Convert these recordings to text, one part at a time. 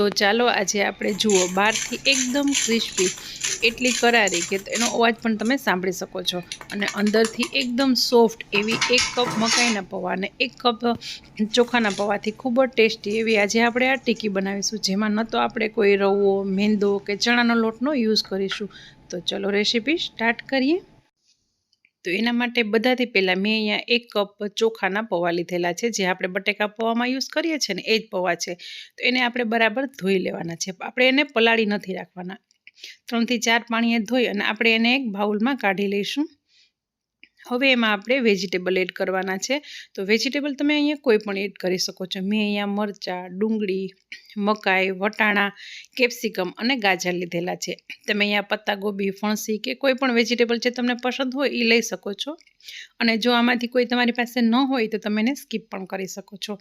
તો ચાલો આજે આપણે જુઓ, બહારથી એકદમ ક્રિસ્પી એટલી કરારી કે એનો અવાજ પણ તમે સાંભળી શકો છો. અને અંદરથી એકદમ સોફ્ટ એવી એક કપ મકાઈના પૌવા અને એક કપ ચોખાના પૌવાથી ખૂબ જ ટેસ્ટી એવી આજે આપણે આ ટીકી બનાવીશું. જેમાં ન તો આપણે કોઈ રવો, મેંદો કે ચણાનો લોટનો યુઝ કરીશું. તો ચલો રેસીપી સ્ટાર્ટ કરીએ. તો એના માટે બધાથી પહેલાં મેં અહીંયા એક કપ ચોખાના પૌવા લીધેલા છે, જે આપણે બટેકા પૌવામાં યુઝ કરીએ છીએ ને એ જ પૌવા છે. તો એને આપણે બરાબર ધોઈ લેવાના છે. આપણે એને પલાળી નથી રાખવાના. ત્રણથી ચાર પાણીએ ધોઈ અને આપણે એને એક બાઉલમાં કાઢી લઈશું. હવે એમાં આપણે વેજીટેબલ એડ કરવાના છે. તો વેજીટેબલ તમે અહીંયા કોઈ પણ એડ કરી શકો છો. મેં અહીંયા મરચાં, ડુંગળી, મકાઈ, વટાણા કેપ્સિકમ અને ગાજર લીધેલા છે. તમે અહીંયા પત્તાગોબી, ફણસી કે કોઈ પણ વેજીટેબલ જે તમને પસંદ હોય એ લઈ શકો છો. અને જો આમાંથી કોઈ તમારી પાસે ન હોય તો તમે એને સ્કીપ પણ કરી શકો છો.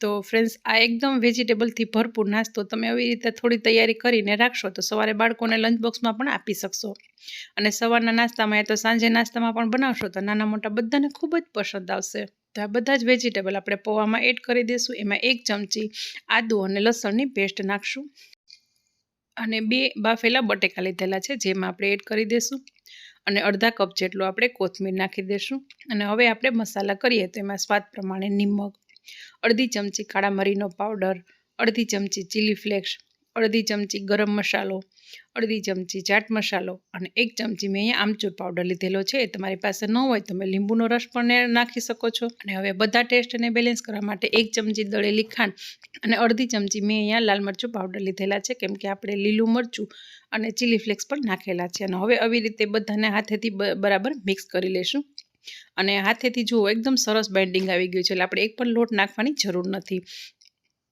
તો ફ્રેન્ડ્સ આ એકદમ વેજીટેબલથી ભરપૂર નાસ્તો તમે આવી રીતે થોડી તૈયારી કરીને રાખશો તો સવારે બાળકોને લંચ બોક્સમાં પણ આપી શકશો. અને સવારના નાસ્તામાં યા તો સાંજે નાસ્તામાં પણ બનાવશો તો નાના મોટા બધાને ખૂબ જ પસંદ આવશે. તો આ બધા જ વેજીટેબલ આપણે પૌવામાં એડ કરી દઈશું. એમાં એક ચમચી આદુ અને લસણની પેસ્ટ નાખશું. અને બે બાફેલા બટેકા લીધેલા છે, જેમાં આપણે એડ કરી દઈશું અને અડધા કપ જેટલું આપણે કોથમીર નાખી દઈશું અને હવે આપણે મસાલા કરીએ તો એમાં સ્વાદ પ્રમાણે નિમક, અડધી ચમચી કાળા મરીનો પાવડર, અડધી ચમચી ચીલી ફ્લેક્સ અડધી ચમચી ગરમ મસાલો, અડધી ચમચી ચાટ મસાલો અને એક ચમચી મેં અહીંયા આમચૂર પાવડર લીધેલો છે. તમારી પાસે ન હોય તમે લીંબુનો રસ પણ નાખી શકો છો. અને હવે બધા ટેસ્ટને બેલેન્સ કરવા માટે એક ચમચી દળેલી ખાંડ અને અડધી ચમચી મેં અહીંયા લાલ મરચું પાવડર લીધેલા છે. કેમ કે આપણે લીલું મરચું અને ચીલી ફ્લેક્સ પણ નાખેલા છે. અને હવે આવી રીતે બધાને હાથેથી બરાબર મિક્સ કરી લેશું. અને હાથેથી જુઓ, એકદમ સરસ બાઇન્ડિંગ આવી ગયું છે. એટલે આપણે એક પણ લોટ નાખવાની જરૂર નથી.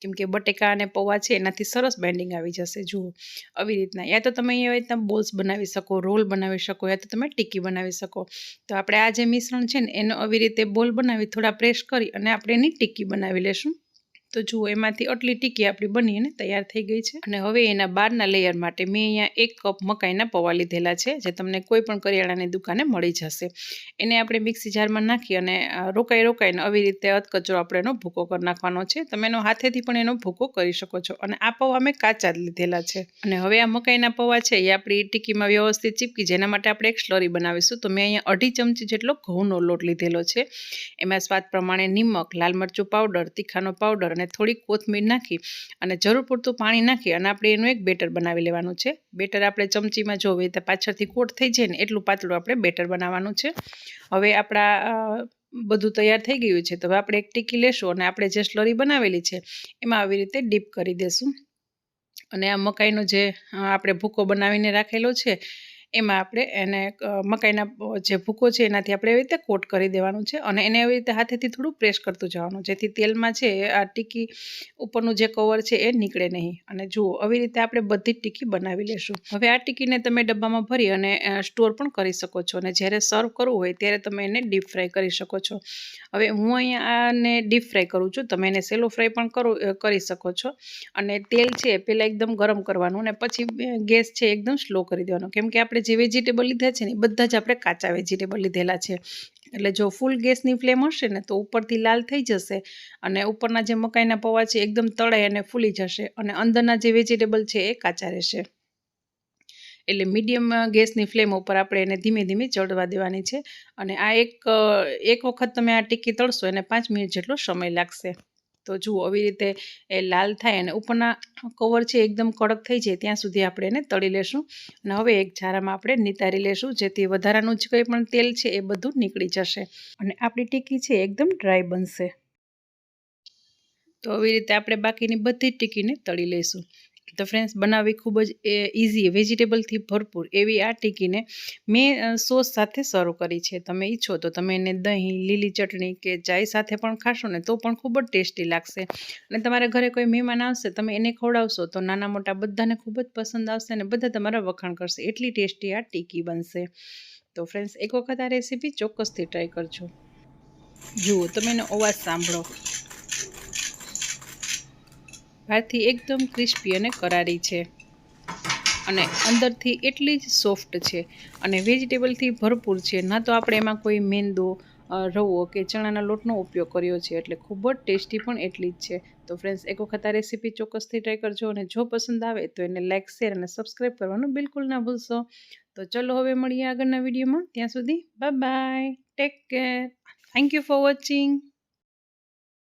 કેમ કે બટેકા અને પૌવા છે, એનાથી સરસ બેન્ડિંગ આવી જશે, જુઓ. આવી રીતના. યા તો તમે એવી રીતના બોલ્સ બનાવી શકો રોલ બનાવી શકો, યા તો તમે ટીકી બનાવી શકો. તો આપણે આ જે મિશ્રણ છે ને, એનો આવી રીતે બોલ બનાવી, થોડા પ્રેસ કરી અને આપણે એની ટીકી બનાવી લેશું. તો જુઓ, એમાંથી આટલી ટીકી આપણી બની અને તૈયાર થઈ ગઈ છે. અને હવે એના બહારના લેયર માટે મેં અહીંયા એક કપ મકાઈના પૌવા લીધેલા છે, જે તમને કોઈ પણ કરિયાણાની દુકાને મળી જશે. એને આપણે મિક્સી જારમાં નાખી અને રોકાઈ રોકાઈને આવી રીતે અધકચરો આપણે એનો ભૂકો કરી નાખવાનો છે. તમે એનો હાથેથી પણ એનો ભૂકો કરી શકો છો. અને આ પૌવા મેં કાચા જ લીધેલા છે. અને હવે આ મકાઈના પૌવા છે, એ આપણી ટીકીમાં વ્યવસ્થિત ચીપકી, જેના માટે આપણે એક સ્લરી બનાવીશું. તો મેં અહીંયા અઢી ચમચી જેટલો ઘઉંનો લોટ લીધેલો છે. એમાં સ્વાદ પ્રમાણે નિમક, લાલ મરચું પાવડર તીખાનો પાવડર અને થોડી કોથમીર નાખી અને જરૂર પૂરતું પાણી નાખી અને આપણે એનું એક બેટર બનાવી લેવાનું છે. બેટર આપણે ચમચીમાં જોવે તો પાછળથી કોટ થઈ જાય ને એટલું પાતળું આપણે બેટર બનાવવાનું છે. હવે આપણા બધું તૈયાર થઈ ગયું છે તો હવે આપણે એક ટીકી લેશું અને આપણે જે સ્લરી બનાવેલી છે એમાં આવી રીતે ડીપ કરી દેશું. અને આ મકાઈનો જે આપણે ભૂકો બનાવીને રાખેલો છે એમાં આપણે એને મકાઈના જે ભૂકો છે એનાથી આપણે એવી રીતે કોટ કરી દેવાનું છે અને એને એવી રીતે હાથેથી થોડું પ્રેસ કરતું જવાનું. જેથી તેલમાં છે આ ટીકી ઉપરનું જે કવર છે એ નીકળે નહીં. અને જુઓ, આવી રીતે આપણે બધી ટીકી બનાવી લેશું. હવે આ ટીકીને તમે ડબ્બામાં ભરી અને સ્ટોર પણ કરી શકો છો. અને જ્યારે સર્વ કરવું હોય ત્યારે તમે એને ડીપ ફ્રાય કરી શકો છો. હવે હું અહીંયા આને ડીપ ફ્રાય કરું છું. તમે એને સેલો ફ્રાય પણ કરો કરી શકો છો. અને તેલ છે પહેલાં એકદમ ગરમ કરવાનું અને પછી ગેસ છે એકદમ સ્લો કરી દેવાનો. કેમ કે આપણે જે વેજીટેબલ લીધા છે ને બધા જ આપણે કાચા વેજીટેબલ લીધેલા છે. એટલે જો ફૂલ ગેસની ફ્લેમ હશે ને તો ઉપરથી લાલ થઈ જશે અને ઉપરના જે મકાઈના પૌવા છે એકદમ તળાઈ અને ફૂલી જશે અને અંદરના જે વેજીટેબલ છે એ કાચા રહેશે. એટલે મીડિયમ ગેસની ફ્લેમ ઉપર આપણે એને ધીમે ધીમે ચડવા દેવાની છે અને આ એક એક વખત તમે આ ટીકી તળશો એને પાંચ મિનિટ જેટલો સમય લાગશે. તો જુઓ, આવી રીતે, એ લાલ થાય અને ઉપરના કવર છે એકદમ કડક થઈ જાય, ત્યાં સુધી આપણે એને તળી લેશું. અને હવે એક ઝારામાં આપણે નિતારી લેશું, જેથી વધારાનું જ કંઈ પણ તેલ છે એ બધું નીકળી જશે. અને આપણી ટીકી છે એકદમ ડ્રાય બનશે. તો આવી રીતે આપણે બાકીની બધી ટીકીને તળી લઈશું. તો ફ્રેન્ડ્સ બનાવવી ખૂબ જ ઇઝી વેજીટેબલથી ભરપૂર એવી આ ટીકીને મેં સોસ સાથે સર્વ કરી છે. તમે ઈચ્છો તો તમે એને દહીં, લીલી ચટણી કે ચાય સાથે પણ ખાશો ને તો પણ ખૂબ જ ટેસ્ટી લાગશે. અને તમારા ઘરે કોઈ મહેમાન આવશે, તમે એને ખવડાવશો તો નાના મોટા બધાને ખૂબ જ પસંદ આવશે અને બધા તમારા વખાણ કરશે. એટલી ટેસ્ટી આ ટીકી બનશે. તો ફ્રેન્ડ્સ એક વખત આ રેસીપી ચોક્કસથી ટ્રાય કરજો. જુઓ, તમે એનો અવાજ સાંભળો. બહારથી એકદમ ક્રિસ્પી અને કરારી છે. અને અંદરથી એટલી જ સોફ્ટ છે અને વેજીટેબલથી ભરપૂર છે. ના તો આપણે એમાં કોઈ મેંદો રવો કે ચણાના લોટનો ઉપયોગ કર્યો છે. એટલે ખૂબ જ ટેસ્ટી પણ એટલી જ છે. તો ફ્રેન્ડ્સ એક વખત આ રેસીપી ચોક્કસથી ટ્રાય કરજો અને જો પસંદ આવે તો એને લાઇક શેર અને સબસ્ક્રાઈબ કરવાનું બિલકુલ ના ભૂલશો. તો ચલો હવે મળીએ આગળના વિડીયોમાં. ત્યાં સુધી bye bye take care thank you for watching